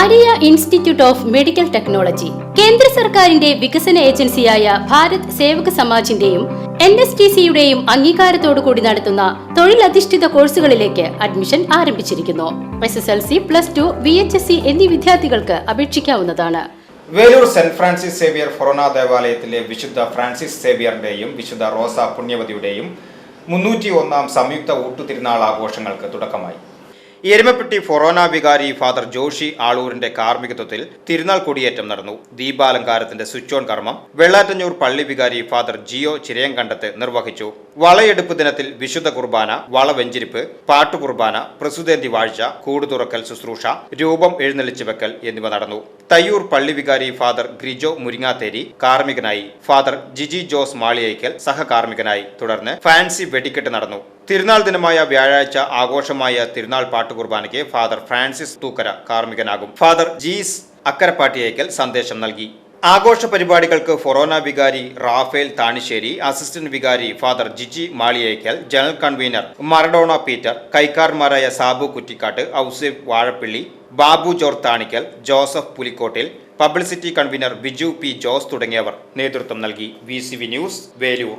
Maria institute of medical technology. കേന്ദ്ര സർക്കാരിന്റെ വികസന ഏജൻസിയായ ഭാരത് സേവക സമാജിന്റെയും എൻ എസ് ടി സിയുടെയും അംഗീകാരത്തോടു കൂടി നടത്തുന്ന തൊഴിലധിഷ്ഠിത കോഴ്സുകളിലേക്ക് അഡ്മിഷൻ ആരംഭിച്ചിരിക്കുന്നു. S S L C plus two V H S C എന്നീ വിദ്യാർത്ഥികൾക്ക് അപേക്ഷിക്കാവുന്നതാണ്. Velur saint Francis Xavier forane ദേവാലയത്തിലെ വിശുദ്ധ ഫ്രാൻസിസ് സേവിയറിന്റെയും വിശുദ്ധ റോസ പുണ്യവതിയുടെയും മുന്നൂറ്റി ഒന്നാം സംയുക്ത ഊട്ടുതിരുനാൾ ആഘോഷങ്ങൾക്ക് തുടക്കമായി. എരുമപ്പെട്ടി ഫൊറോന വികാരി ഫാദർ ജോഷി ആളൂരിന്റെ കാർമ്മികത്വത്തിൽ തിരുനാൾ കൊടിയേറ്റം നടന്നു. ദീപാലങ്കാരത്തിന്റെ സ്വിച്ച് ഓൺ കർമ്മം വെള്ളാറ്റഞ്ഞൂർ പള്ളി വികാരി ഫാദർ ജിയോ ചിരയങ്കണ്ടത്ത് നിർവഹിച്ചു. വളയെടുപ്പ് ദിനത്തിൽ വിശുദ്ധ കുർബാന വളവെഞ്ചിരിപ്പ് പാട്ടുകുർബാന പ്രസുതേന്തി വാഴ്ച കൂടുതുറക്കൽ ശുശ്രൂഷ രൂപം എഴുന്നള്ളിച്ചു വെക്കൽ എന്നിവ നടന്നു. തയ്യൂർ പള്ളി വികാരി ഫാദർ ഗ്രിജോ മുരിങ്ങാത്തേരി കാർമ്മികനായി. ഫാദർ ജിജി ജോസ് മാളിയേക്കൽ സഹകാർമ്മികനായി. തുടർന്ന് ഫാൻസി വെടിക്കെട്ട് നടന്നു. തിരുനാൾ ദിനമായ വ്യാഴാഴ്ച ആഘോഷമായ തിരുനാൾ പാട്ട് കുർബാനയ്ക്ക് ഫാദർ ഫ്രാൻസിസ് തൂക്കര കാർമ്മികനാകും. ഫാദർ ജീസ് അക്കരപ്പാട്ടിയേക്കൽ സന്ദേശം നൽകി. ആഘോഷ പരിപാടികൾക്ക് ഫൊറോന വികാരി റാഫേൽ താണിശ്ശേരി അസിസ്റ്റന്റ് വികാരി father Jiji Maliyekkal general convener Maradona Peter കൈക്കാർമാരായ Sabu Kuttikkattu Ouseph Vazhappilly Babu ജോർ Thanikkal Joseph Pulikkottil publicity convener Biju P Jose തുടങ്ങിയവർ നേതൃത്വം നൽകി. V news Velur.